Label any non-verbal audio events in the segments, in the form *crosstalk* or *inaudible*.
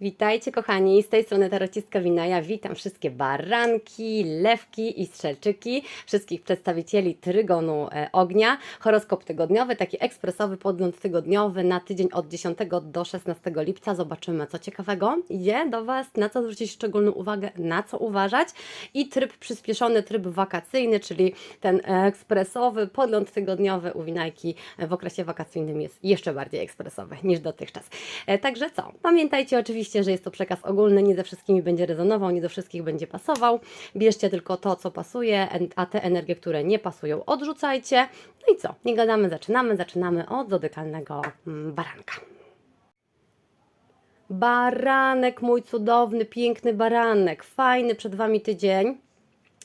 Witajcie kochani, z tej strony tarocistka Winaja. Witam wszystkie baranki, lewki i strzelczyki, wszystkich przedstawicieli Trygonu e, Ognia. Horoskop tygodniowy, taki ekspresowy podgląd tygodniowy na tydzień od 10 do 16 lipca. Zobaczymy co ciekawego idzie do Was, na co zwrócić szczególną uwagę, na co uważać. I tryb przyspieszony, tryb wakacyjny, czyli ten ekspresowy podgląd tygodniowy u Winajki w okresie wakacyjnym jest jeszcze bardziej ekspresowy niż dotychczas. E, Także co? Pamiętajcie oczywiście, że jest to przekaz ogólny, nie ze wszystkimi będzie rezonował, nie do wszystkich będzie pasował. Bierzcie tylko to, co pasuje, a te energie, które nie pasują, odrzucajcie. No i co? Nie gadamy, zaczynamy. Zaczynamy od zodykalnego mm, baranka. Baranek, mój cudowny, piękny baranek. Fajny przed Wami tydzień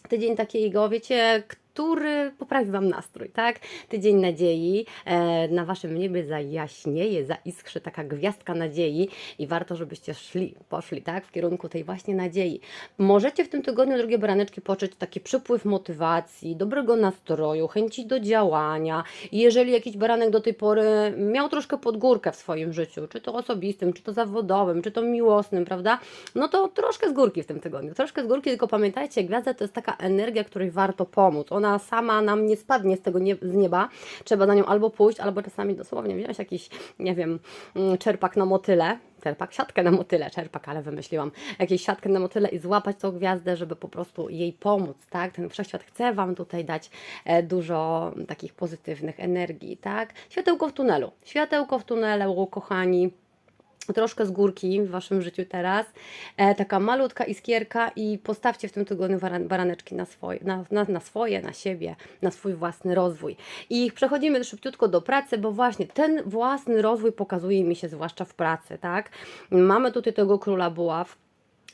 tydzień takiego, wiecie, który poprawi Wam nastrój, tak? Tydzień nadziei, e, na Waszym niebie zajaśnieje, zaiskrzy taka gwiazdka nadziei i warto, żebyście szli, poszli, tak? W kierunku tej właśnie nadziei. Możecie w tym tygodniu, drogie baraneczki, poczuć taki przypływ motywacji, dobrego nastroju, chęci do działania. I jeżeli jakiś baranek do tej pory miał troszkę podgórkę w swoim życiu, czy to osobistym, czy to zawodowym, czy to miłosnym, prawda? No to troszkę z górki w tym tygodniu. Troszkę z górki, tylko pamiętajcie, gwiazda to jest taka energia, której warto pomóc. Ona sama nam nie spadnie z tego nie, z nieba. Trzeba na nią albo pójść, albo czasami dosłownie wziąć jakiś, nie wiem, mm, czerpak na motyle. Czerpak, siatkę na motyle, czerpak, ale wymyśliłam. Jakieś siatkę na motyle i złapać tą gwiazdę, żeby po prostu jej pomóc, tak? Ten wszechświat chce Wam tutaj dać e, dużo takich pozytywnych energii, tak? Światełko w tunelu. Światełko w tunelu, kochani troszkę z górki w Waszym życiu teraz, e, taka malutka iskierka i postawcie w tym tygodniu baraneczki na swoje, na, na, na swoje, na siebie, na swój własny rozwój. I przechodzimy szybciutko do pracy, bo właśnie ten własny rozwój pokazuje mi się zwłaszcza w pracy, tak? Mamy tutaj tego króla buław,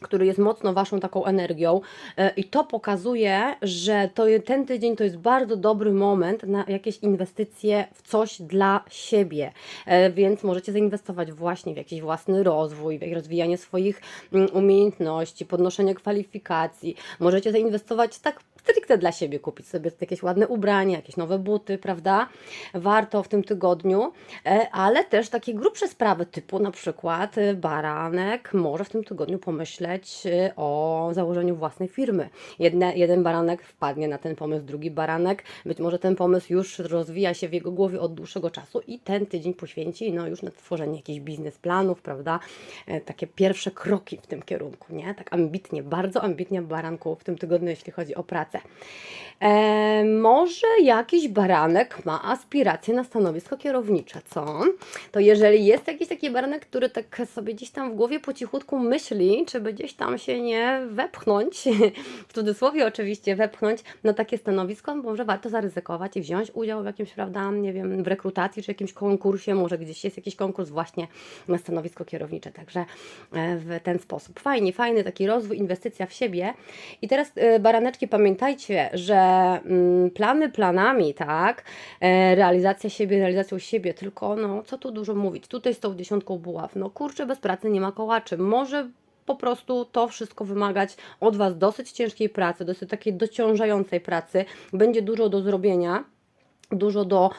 który jest mocno Waszą taką energią. E, i to pokazuje, że to, ten tydzień to jest bardzo dobry moment na jakieś inwestycje w coś dla siebie, E, więc możecie zainwestować właśnie w jakiś własny rozwój, w rozwijanie swoich mm, umiejętności, podnoszenie kwalifikacji, możecie zainwestować tak stricte dla siebie, kupić sobie jakieś ładne ubrania, jakieś nowe buty, prawda? Warto w tym tygodniu, e, ale też takie grubsze sprawy typu na przykład e, baranek może w tym tygodniu pomyśleć e, o założeniu własnej firmy. Jedne, jeden baranek wpadnie na ten pomysł, drugi baranek, być może ten pomysł już rozwija się w jego głowie od dłuższego czasu i ten tydzień poświęci no już na tworzenie jakichś biznesplanów, prawda? Takie pierwsze kroki w tym kierunku, nie? Tak ambitnie, bardzo ambitnie baranku w tym tygodniu, jeśli chodzi o pracę. E, może jakiś baranek ma aspiracje na stanowisko kierownicze, co? To jeżeli jest jakiś taki baranek, który tak sobie gdzieś tam w głowie po cichutku myśli, czy by gdzieś tam się nie wepchnąć, *laughs* w cudzysłowie oczywiście wepchnąć na takie stanowisko, może warto zaryzykować i wziąć udział w jakimś, prawda, nie wiem, w rekrutacji, czy jakimś konkursie, może gdzieś jest jakiś konkurs właśnie na stanowisko kierownicze, także e, w ten sposób. Fajnie, fajny taki rozwój, inwestycja w siebie. I teraz e, baraneczki, pamiętajcie, że mm, plany planami, tak, e, realizacja siebie, realizacją siebie, tylko no, co tu dużo mówić, tutaj z tą dziesiątką buław, no kurczę, bez pracy nie ma kołaczy, może po prostu to wszystko wymagać od Was dosyć ciężkiej pracy, dosyć takiej dociążającej pracy, będzie dużo do zrobienia dużo do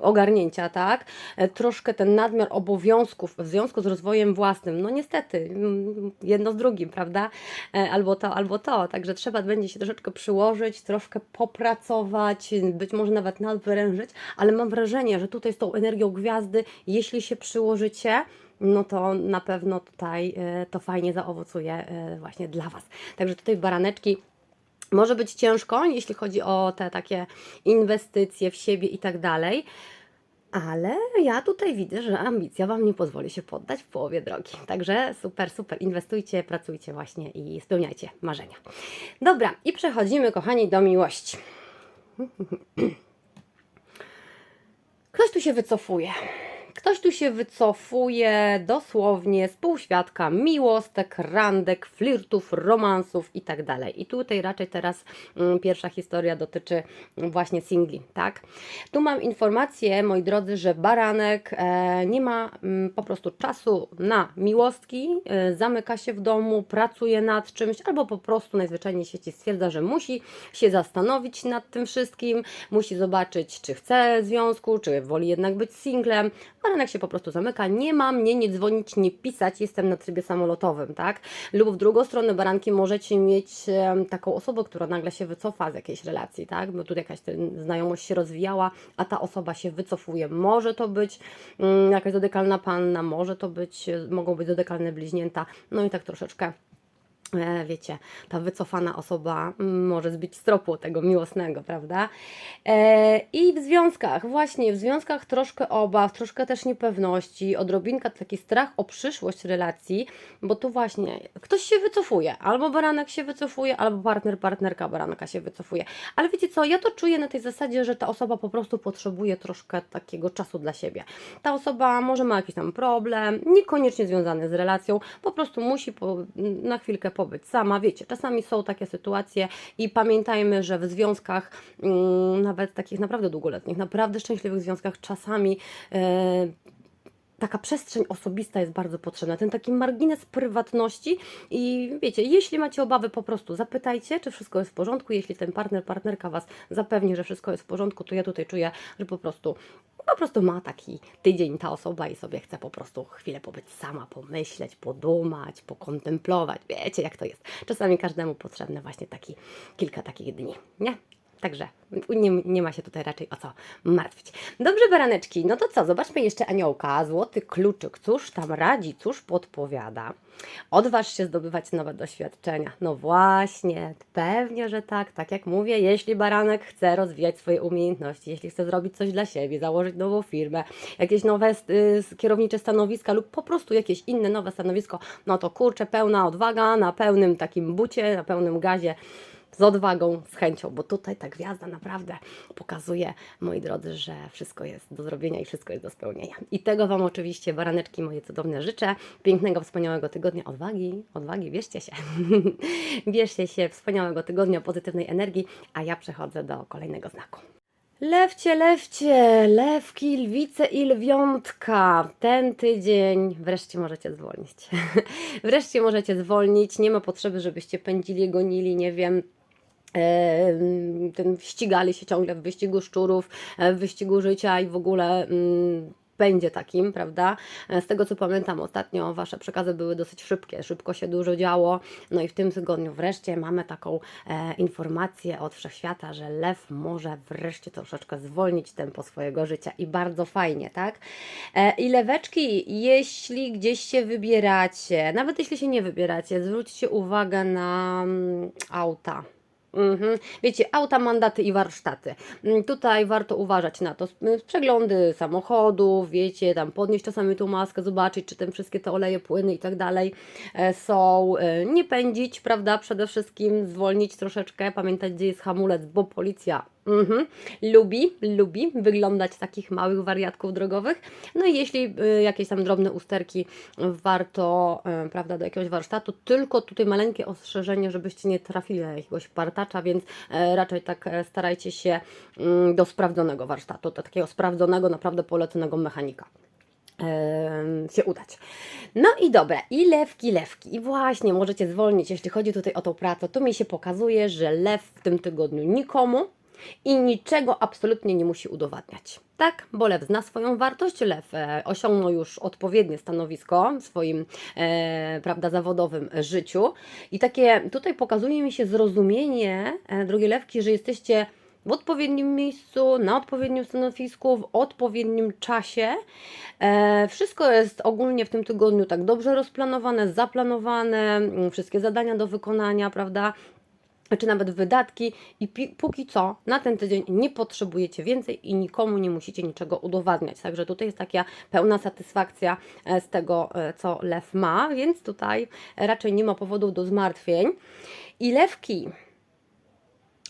ogarnięcia, tak? E, Troszkę ten nadmiar obowiązków w związku z rozwojem własnym, no niestety, mm, jedno z drugim, prawda? E, Albo to, albo to, także trzeba będzie się troszeczkę przyłożyć, troszkę popracować, być może nawet nadwyrężyć, ale mam wrażenie, że tutaj z tą energią gwiazdy, jeśli się przyłożycie, no to na pewno tutaj e, to fajnie zaowocuje właśnie dla Was. Także tutaj baraneczki może być ciężko, jeśli chodzi o te takie inwestycje w siebie i tak dalej. Ale ja tutaj widzę, że ambicja Wam nie pozwoli się poddać w połowie drogi. Także super, super. Inwestujcie, pracujcie właśnie i spełniajcie marzenia. Dobra, i przechodzimy, kochani, do miłości. *clears throat* Ktoś tu się wycofuje. Ktoś tu się wycofuje dosłownie z półświadka miłostek, randek, flirtów, romansów i tak. I tutaj raczej teraz mm, pierwsza historia dotyczy mm, właśnie singli, tak? Tu mam informację, moi drodzy, że baranek e, nie ma mm, po prostu czasu na miłostki, e, zamyka się w domu, pracuje nad czymś, albo po prostu najzwyczajniej w świecie stwierdza, że musi się zastanowić nad tym wszystkim, musi zobaczyć, czy chce związku, czy woli jednak być singlem, baranek się po prostu zamyka, nie ma mnie nie dzwonić, nie pisać, jestem na trybie samolotowym, tak? Lub w drugą stronę baranki możecie mieć taką osobę, która nagle się wycofa z jakiejś relacji, tak? Bo tu jakaś znajomość się rozwijała, a ta osoba się wycofuje. Może to być mm, jakaś dodekalna panna, może to być, mogą być dodekalne bliźnięta, no i tak troszeczkę wiecie, ta wycofana osoba może zbić z tropu tego miłosnego, prawda? E, I w związkach, właśnie w związkach troszkę obaw, troszkę też niepewności, odrobinka taki strach o przyszłość relacji, bo tu właśnie ktoś się wycofuje, albo baranek się wycofuje, albo partner, partnerka baranka się wycofuje. Ale wiecie co, ja to czuję na tej zasadzie, że ta osoba po prostu potrzebuje troszkę takiego czasu dla siebie. Ta osoba może ma jakiś tam problem, niekoniecznie związany z relacją, po prostu musi po, na chwilkę pobyć sama. Wiecie, czasami są takie sytuacje i pamiętajmy, że w związkach, mm, nawet takich naprawdę długoletnich, naprawdę szczęśliwych związkach, czasami e, taka przestrzeń osobista jest bardzo potrzebna, ten taki margines prywatności i wiecie, jeśli macie obawy, po prostu zapytajcie, czy wszystko jest w porządku, jeśli ten partner, partnerka Was zapewni, że wszystko jest w porządku, to ja tutaj czuję, że po prostu po prostu ma taki tydzień ta osoba i sobie chce po prostu chwilę pobyć sama, pomyśleć, podumać, pokontemplować. Wiecie, jak to jest. Czasami każdemu potrzebne właśnie taki kilka takich dni, nie? Także nie, nie ma się tutaj raczej o co martwić. Dobrze, baraneczki, no to co? Zobaczmy jeszcze aniołka, złoty kluczyk. Cóż tam radzi, cóż podpowiada? Odważ się zdobywać nowe doświadczenia. No właśnie, pewnie, że tak. Tak jak mówię, jeśli baranek chce rozwijać swoje umiejętności, jeśli chce zrobić coś dla siebie, założyć nową firmę, jakieś nowe y, kierownicze stanowiska lub po prostu jakieś inne nowe stanowisko, no to kurczę, pełna odwaga, na pełnym takim bucie, na pełnym gazie z odwagą, z chęcią, bo tutaj ta gwiazda naprawdę pokazuje, moi drodzy, że wszystko jest do zrobienia i wszystko jest do spełnienia. I tego Wam oczywiście, baraneczki moje cudowne, życzę. Pięknego, wspaniałego tygodnia, odwagi, odwagi, bierzcie się. *laughs* bierzcie się, wspaniałego tygodnia, pozytywnej energii, a ja przechodzę do kolejnego znaku. Lewcie, lewcie, lewki, lwice i lwiątka. Ten tydzień wreszcie możecie zwolnić. *laughs* wreszcie możecie zwolnić. Nie ma potrzeby, żebyście pędzili, gonili, nie wiem, em, ten, ścigali się ciągle w wyścigu szczurów, e, w wyścigu życia i w ogóle mm, będzie takim, prawda? E, Z tego co pamiętam, ostatnio Wasze przekazy były dosyć szybkie, szybko się dużo działo. No i w tym tygodniu wreszcie mamy taką e, informację od wszechświata, że lew może wreszcie troszeczkę zwolnić tempo swojego życia i bardzo fajnie, tak? E, I leweczki, jeśli gdzieś się wybieracie, nawet jeśli się nie wybieracie, zwróćcie uwagę na mm, auta. Mhm. Wiecie, auta, mandaty i warsztaty. Mm, Tutaj warto uważać na to. Przeglądy samochodów, wiecie, tam podnieść czasami tą maskę, zobaczyć, czy tam wszystkie te oleje, płyny i tak dalej e, są. E, Nie pędzić, prawda? Przede wszystkim zwolnić troszeczkę, pamiętać, gdzie jest hamulec, bo policja Mhm. Lubi, lubi wyglądać takich małych wariatków drogowych. No i jeśli y, jakieś tam drobne usterki warto, y, prawda, do jakiegoś warsztatu, tylko tutaj maleńkie ostrzeżenie, żebyście nie trafili na jakiegoś partacza, więc e, raczej tak starajcie się mm, do sprawdzonego warsztatu, do takiego sprawdzonego, naprawdę poleconego mechanika się udać. No i dobra, i lewki, lewki. I właśnie możecie zwolnić, jeśli chodzi tutaj o tą pracę. Tu mi się pokazuje, że lew w tym tygodniu nikomu i niczego absolutnie nie musi udowadniać. Tak, bo lew zna swoją wartość, lew e, osiągnął już odpowiednie stanowisko w swoim e, prawda, zawodowym życiu. I takie tutaj pokazuje mi się zrozumienie, e, drogie lewki, że jesteście w odpowiednim miejscu, na odpowiednim stanowisku, w odpowiednim czasie. E, wszystko jest ogólnie w tym tygodniu tak dobrze rozplanowane, zaplanowane, wszystkie zadania do wykonania, prawda? Czy nawet wydatki i póki co na ten tydzień nie potrzebujecie więcej i nikomu nie musicie niczego udowadniać. Także tutaj jest taka pełna satysfakcja e, z tego, e, co lew ma, więc tutaj raczej nie ma powodów do zmartwień. I lewki,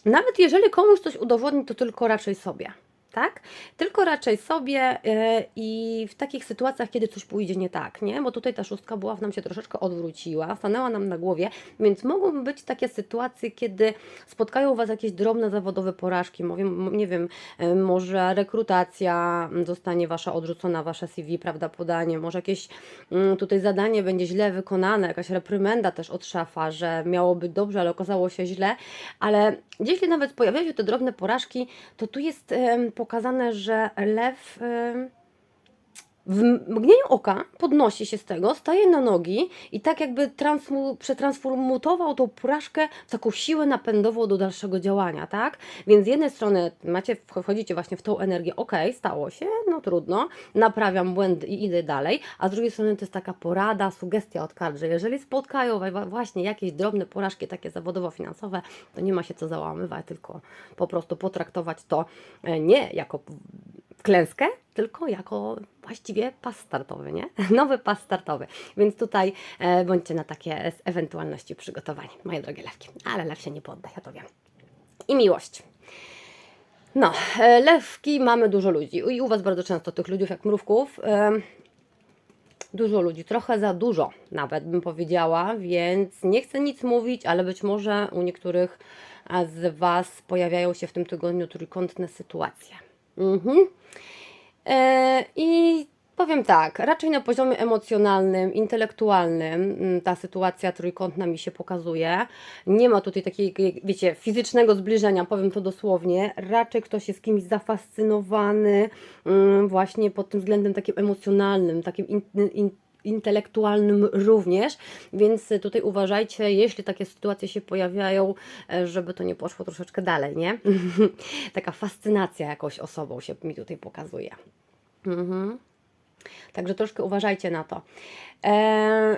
nawet jeżeli komuś coś udowodni, to tylko raczej sobie. Tak? Tylko raczej sobie e, i w takich sytuacjach, kiedy coś pójdzie nie tak, nie? Bo tutaj ta szóstka była nam się troszeczkę odwróciła, stanęła nam na głowie, więc mogą być takie sytuacje, kiedy spotkają Was jakieś drobne zawodowe porażki, mówię, nie wiem, e, może rekrutacja zostanie Wasza odrzucona, Wasze CV, prawda, podanie, może jakieś mm, tutaj zadanie będzie źle wykonane, jakaś reprymenda też od szafa, że miało być dobrze, ale okazało się źle, ale jeśli nawet pojawiają się te drobne porażki, to tu jest pokazane, że lew w mgnieniu oka podnosi się z tego, staje na nogi i tak jakby przetransformutował tą porażkę w taką siłę napędową do dalszego działania, tak? Więc z jednej strony macie, wchodzicie właśnie w tą energię, ok, stało się, no trudno, naprawiam błędy i idę dalej, a z drugiej strony to jest taka porada, sugestia od kart, że jeżeli spotkają właśnie jakieś drobne porażki takie zawodowo-finansowe, to nie ma się co załamywać, tylko po prostu potraktować to e, nie jako klęskę, tylko jako właściwie pas startowy, nie? *laughs* Nowy pas startowy. Więc tutaj e, bądźcie na takie e, ewentualności przygotowani, moje drogie lewki. Ale lew się nie podda, ja to wiem. I miłość. No, e, lewki mamy dużo ludzi i u Was bardzo często tych ludzi jak mrówków. E, dużo ludzi, trochę za dużo nawet bym powiedziała, więc nie chcę nic mówić, ale być może u niektórych z Was pojawiają się w tym tygodniu trójkątne sytuacje. Mhm. E, I powiem tak, raczej na poziomie emocjonalnym, intelektualnym mm, ta sytuacja trójkątna mi się pokazuje. Nie ma tutaj takiego, wiecie, fizycznego zbliżenia, powiem to dosłownie. Raczej ktoś jest kimś zafascynowany mm, właśnie pod tym względem takim emocjonalnym, takim in, in, intelektualnym również, więc tutaj uważajcie, jeśli takie sytuacje się pojawiają, e, żeby to nie poszło troszeczkę dalej, nie? *laughs* Taka fascynacja jakąś osobą się mi tutaj pokazuje. Mhm. Także troszkę uważajcie na to. Eee,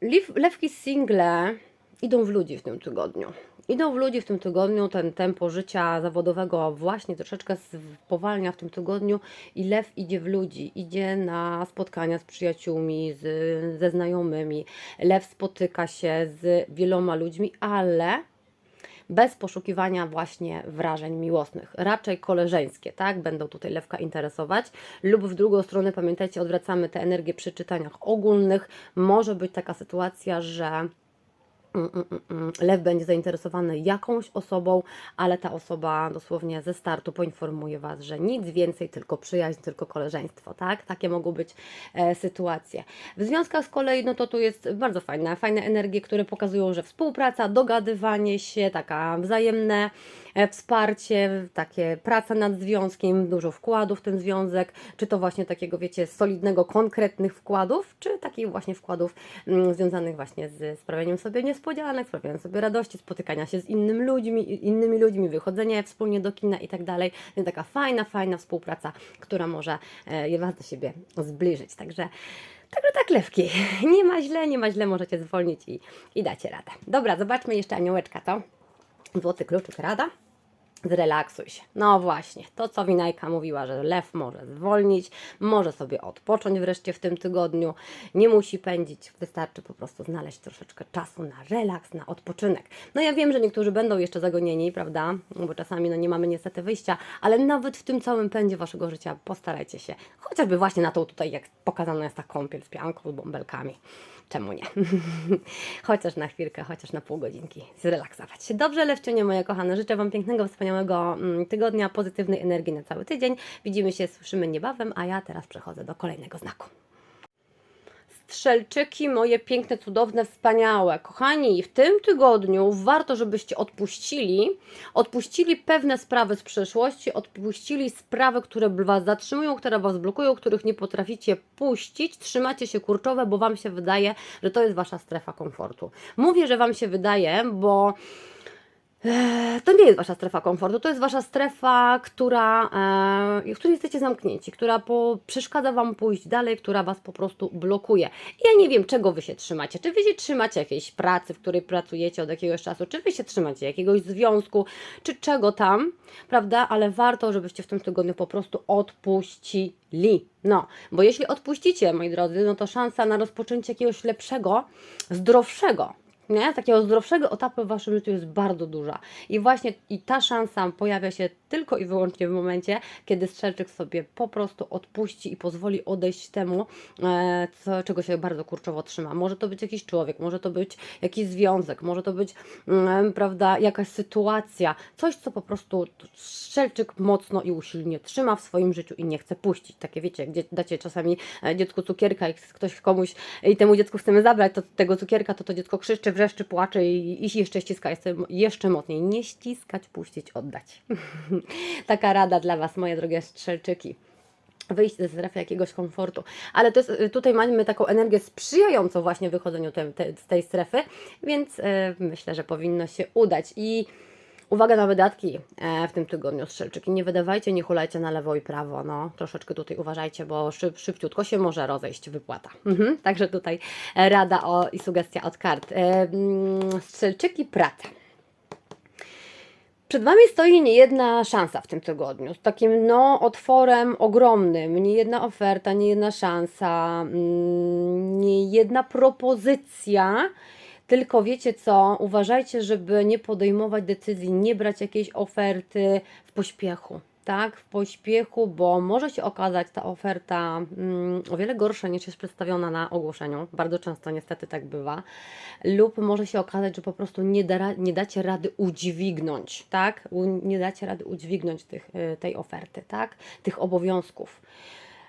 lew, lewki single idą w ludzi w tym tygodniu. Idą w ludzi w tym tygodniu, ten tempo życia zawodowego właśnie troszeczkę spowalnia w tym tygodniu i lew idzie w ludzi, idzie na spotkania z przyjaciółmi, z, ze znajomymi. Lew spotyka się z wieloma ludźmi, ale bez poszukiwania właśnie wrażeń miłosnych, raczej koleżeńskie, tak? Będą tutaj lewka interesować, lub w drugą stronę, pamiętajcie, odwracamy tę energię przy czytaniach ogólnych. Może być taka sytuacja, że. Lew będzie zainteresowany jakąś osobą, ale ta osoba dosłownie ze startu poinformuje Was, że nic więcej, tylko przyjaźń, tylko koleżeństwo, tak? Takie mogą być e, sytuacje. W związkach z kolei, no to tu jest bardzo fajne, fajne energie, które pokazują, że współpraca, dogadywanie się, taka wzajemne e, wsparcie, takie praca nad związkiem, dużo wkładów w ten związek, czy to właśnie takiego, wiecie, solidnego, konkretnych wkładów, czy takich właśnie wkładów mm, związanych właśnie z sprawianiem sobie niespodzianek, sprawianiem sobie radości, spotykania się z innymi ludźmi, innymi ludźmi, wychodzenie wspólnie do kina i tak dalej. Więc taka fajna, fajna współpraca, która może e, Was do siebie zbliżyć. Także Także tak, lewki. *laughs* Nie ma źle, nie ma źle, możecie zwolnić i, i dacie radę. Dobra, zobaczmy jeszcze aniołeczka to. Złoty kluczyk rada. Zrelaksuj się. No właśnie, to co Winajka mówiła, że lew może zwolnić, może sobie odpocząć wreszcie w tym tygodniu, nie musi pędzić, wystarczy po prostu znaleźć troszeczkę czasu na relaks, na odpoczynek. No ja wiem, że niektórzy będą jeszcze zagonieni, prawda, bo czasami no nie mamy niestety wyjścia, ale nawet w tym całym pędzie Waszego życia postarajcie się, chociażby właśnie na tą tutaj, jak pokazana jest ta kąpiel z pianką, z bąbelkami. Czemu nie? *laughs* chociaż na chwilkę, chociaż na pół godzinki zrelaksować się. Dobrze, Lewciunie, moje kochane. Życzę Wam pięknego, wspaniałego mm, tygodnia, pozytywnej energii na cały tydzień. Widzimy się, słyszymy niebawem, a ja teraz przechodzę do kolejnego znaku. Strzelczyki moje piękne, cudowne, wspaniałe. Kochani, w tym tygodniu warto, żebyście odpuścili, odpuścili pewne sprawy z przeszłości, odpuścili sprawy, które Was zatrzymują, które Was blokują, których nie potraficie puścić. Trzymacie się kurczowe, bo Wam się wydaje, że to jest Wasza strefa komfortu. Mówię, że Wam się wydaje, bo To nie jest wasza strefa komfortu, to jest wasza strefa, która, e, w której jesteście zamknięci, która po, przeszkadza wam pójść dalej, która was po prostu blokuje. Ja nie wiem, czego wy się trzymacie. Czy wy się trzymacie jakiejś pracy, w której pracujecie od jakiegoś czasu, czy wy się trzymacie jakiegoś związku, czy czego tam, prawda? Ale warto, żebyście w tym tygodniu po prostu odpuścili. No, bo jeśli odpuścicie, moi drodzy, no to szansa na rozpoczęcie jakiegoś lepszego, zdrowszego, nie? takiego zdrowszego etapu w Waszym życiu jest bardzo duża. I właśnie i ta szansa pojawia się tylko i wyłącznie w momencie, kiedy strzelczyk sobie po prostu odpuści i pozwoli odejść temu, e, co, czego się bardzo kurczowo trzyma. Może to być jakiś człowiek, może to być jakiś związek, może to być, mm, prawda, jakaś sytuacja, coś, co po prostu strzelczyk mocno i usilnie trzyma w swoim życiu i nie chce puścić. Takie wiecie, gdzie dacie czasami e, dziecku cukierka i ktoś komuś i temu dziecku chcemy zabrać to, tego cukierka, to to dziecko krzyczy, wrzeszczy, płacze i, i jeszcze ściska jeszcze, jeszcze mocniej. Nie ściskać, puścić, oddać. *laughs* Taka rada dla Was, moje drogie strzelczyki. wyjść ze strefy jakiegoś komfortu. Ale to jest, y, tutaj mamy taką energię sprzyjającą właśnie wychodzeniu te, te, z tej strefy, więc y, myślę, że powinno się udać. I uwaga na wydatki e, w tym tygodniu, strzelczyki. Nie wydawajcie, nie hulajcie na lewo i prawo. No, troszeczkę tutaj uważajcie, bo szyb, szybciutko się może rozejść wypłata. Mhm. Także tutaj e, rada o, i sugestia od kart. E, mm, strzelczyki praca. Przed Wami stoi niejedna szansa w tym tygodniu, z takim no otworem ogromnym, niejedna oferta, niejedna szansa, mm, niejedna propozycja, tylko wiecie co, uważajcie, żeby nie podejmować decyzji, nie brać jakiejś oferty w pośpiechu. Tak, w pośpiechu, bo może się okazać ta oferta mm, o wiele gorsza niż jest przedstawiona na ogłoszeniu. Bardzo często niestety tak bywa. Lub może się okazać, że po prostu nie, da, nie dacie rady udźwignąć, tak? Nie dacie rady udźwignąć tych, y, tej oferty, tak? Tych obowiązków.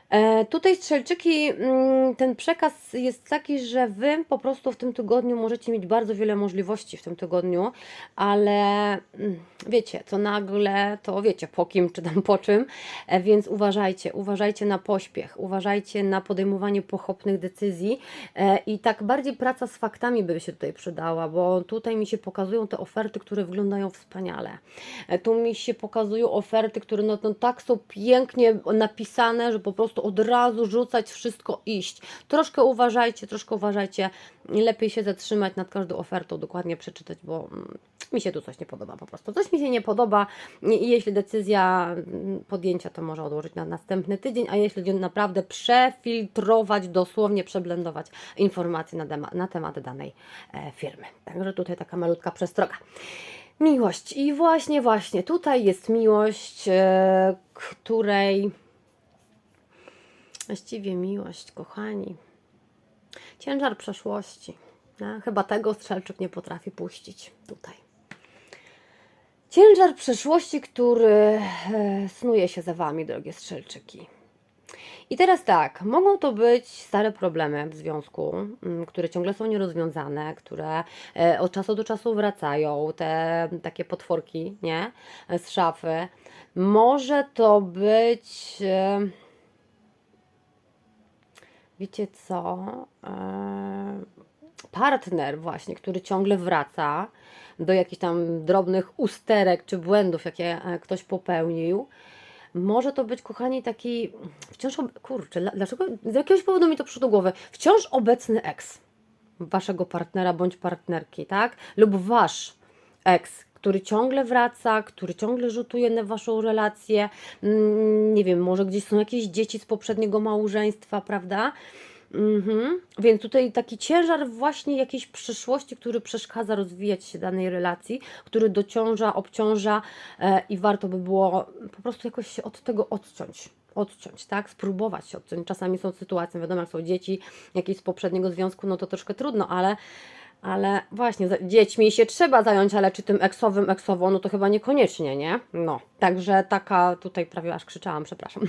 E, Tutaj strzelczyki, mm, ten przekaz jest taki, że Wy po prostu w tym tygodniu możecie mieć bardzo wiele możliwości w tym tygodniu, ale mm, wiecie, co nagle, to wiecie po kim czy tam po czym, E, więc uważajcie, uważajcie na pośpiech, uważajcie na podejmowanie pochopnych decyzji e, i tak bardziej praca z faktami by się tutaj przydała, bo tutaj mi się pokazują te oferty, które wyglądają wspaniale. Tu mi się pokazują oferty, które no, no tak są pięknie napisane, że po prostu od razu rzucać wszystko, iść. Troszkę uważajcie, troszkę uważajcie. Lepiej się zatrzymać nad każdą ofertą, dokładnie przeczytać, bo mm, mi się tu coś nie podoba po prostu. Coś mi się nie podoba i jeśli decyzja mm, podjęcia, to może odłożyć na następny tydzień, a jeśli naprawdę przefiltrować, dosłownie przeblendować informacje na, na temat danej e, firmy. Także tutaj taka malutka przestroga. Miłość. I właśnie, właśnie, tutaj jest miłość, e, której właściwie miłość, kochani. Ciężar przeszłości. Chyba tego strzelczyk nie potrafi puścić tutaj. Ciężar przeszłości, który e, snuje się za wami, drogie strzelczyki. I teraz tak, mogą to być stare problemy w związku, mm, które ciągle są nierozwiązane, które e, od czasu do czasu wracają, te takie potworki, nie, z szafy. Może to być, e, wiecie co, e, partner właśnie, który ciągle wraca do jakichś tam drobnych usterek czy błędów, jakie e, ktoś popełnił. Może to być, kochani, taki wciąż, kurczę, dla- dlaczego, z jakiegoś powodu mi to przyszło do głowy, wciąż obecny ex waszego partnera bądź partnerki, tak? Lub wasz ex, który ciągle wraca, który ciągle rzutuje na waszą relację, mm, nie wiem, może gdzieś są jakieś dzieci z poprzedniego małżeństwa, prawda? Mhm. Więc tutaj taki ciężar właśnie jakiejś przyszłości, który przeszkadza rozwijać się danej relacji, który dociąża, obciąża e, i warto by było po prostu jakoś się od tego odciąć. Odciąć, tak? Spróbować się odciąć. Czasami są sytuacje, wiadomo, jak są dzieci jakieś z poprzedniego związku, no to troszkę trudno, ale, ale właśnie dziećmi się trzeba zająć, ale czy tym eksowym, eksową, no to chyba niekoniecznie, nie? No, także taka, tutaj prawie aż krzyczałam, przepraszam.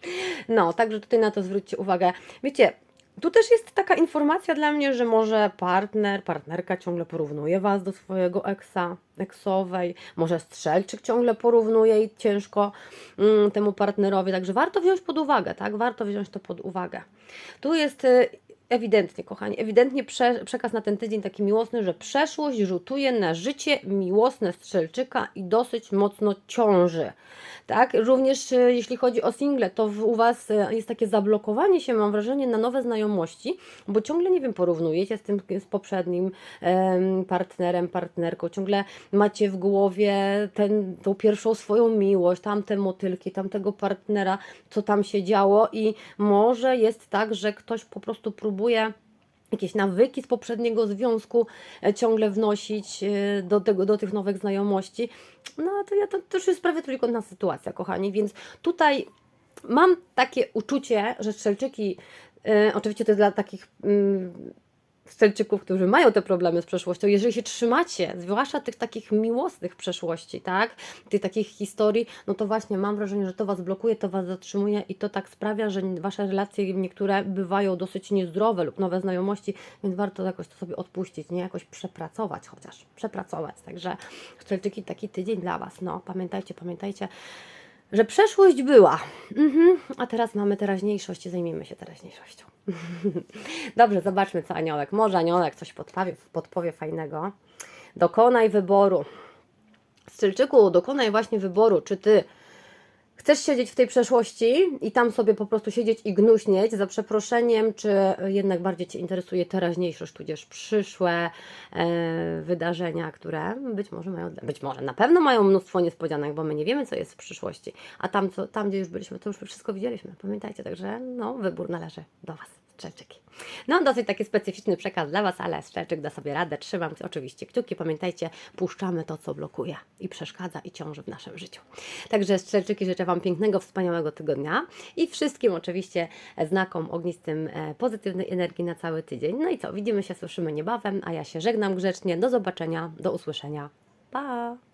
*laughs* no, także tutaj na to zwróćcie uwagę. Wiecie, tu też jest taka informacja dla mnie, że może partner, partnerka ciągle porównuje Was do swojego eksa, eksowej, może strzelczyk ciągle porównuje i ciężko mm, temu partnerowi, także warto wziąć pod uwagę, tak? Warto wziąć to pod uwagę. Tu jest y, ewidentnie, kochani, ewidentnie prze, przekaz na ten tydzień taki miłosny, że przeszłość rzutuje na życie miłosne strzelczyka i dosyć mocno ciąży. Tak? Również e, jeśli chodzi o single, to u Was e, jest takie zablokowanie się, mam wrażenie, na nowe znajomości, bo ciągle, nie wiem, porównujecie z tym z poprzednim em, partnerem, partnerką, ciągle macie w głowie ten, tą pierwszą swoją miłość, tamte motylki, tamtego partnera, co tam się działo i może jest tak, że ktoś po prostu próbuje jakieś nawyki z poprzedniego związku e, ciągle wnosić e, do, tego, do tych nowych znajomości. No to ja to, to już jest prawie trójkątna sytuacja, kochani, więc tutaj mam takie uczucie, że strzelczyki, e, oczywiście to jest dla takich mm, strzelczyków, którzy mają te problemy z przeszłością, jeżeli się trzymacie, zwłaszcza tych takich miłosnych przeszłości, tak, tych takich historii, no to właśnie mam wrażenie, że to Was blokuje, to Was zatrzymuje i to tak sprawia, że Wasze relacje niektóre bywają dosyć niezdrowe lub nowe znajomości, więc warto jakoś to sobie odpuścić, nie? Jakoś przepracować chociaż, przepracować, także strzelczyki taki tydzień dla Was, no pamiętajcie, pamiętajcie, że przeszłość była, mhm. a teraz mamy teraźniejszość zajmijmy się teraźniejszością. *laughs* Dobrze, zobaczmy, co aniołek. Może aniołek coś podpowie, podpowie fajnego. Dokonaj wyboru. Strzelczyku, dokonaj właśnie wyboru, czy ty chcesz siedzieć w tej przeszłości i tam sobie po prostu siedzieć i gnuśnieć za przeproszeniem, czy jednak bardziej Cię interesuje teraźniejszość, tudzież przyszłe e, wydarzenia, które być może mają, być może na pewno mają mnóstwo niespodzianek, bo my nie wiemy, co jest w przyszłości, a tam, co, tam gdzie już byliśmy, to już wszystko widzieliśmy, pamiętajcie, także no, wybór należy do Was. Szczerczyki. No, dosyć taki specyficzny przekaz dla Was, ale Szczerczyk da sobie radę. Trzymam oczywiście kciuki. Pamiętajcie, puszczamy to, co blokuje i przeszkadza i ciąży w naszym życiu. Także Szczerczyki życzę Wam pięknego, wspaniałego tygodnia i wszystkim oczywiście znakom ognistym e, pozytywnej energii na cały tydzień. No i co, widzimy się, słyszymy niebawem, a ja się żegnam grzecznie. Do zobaczenia, do usłyszenia. Pa!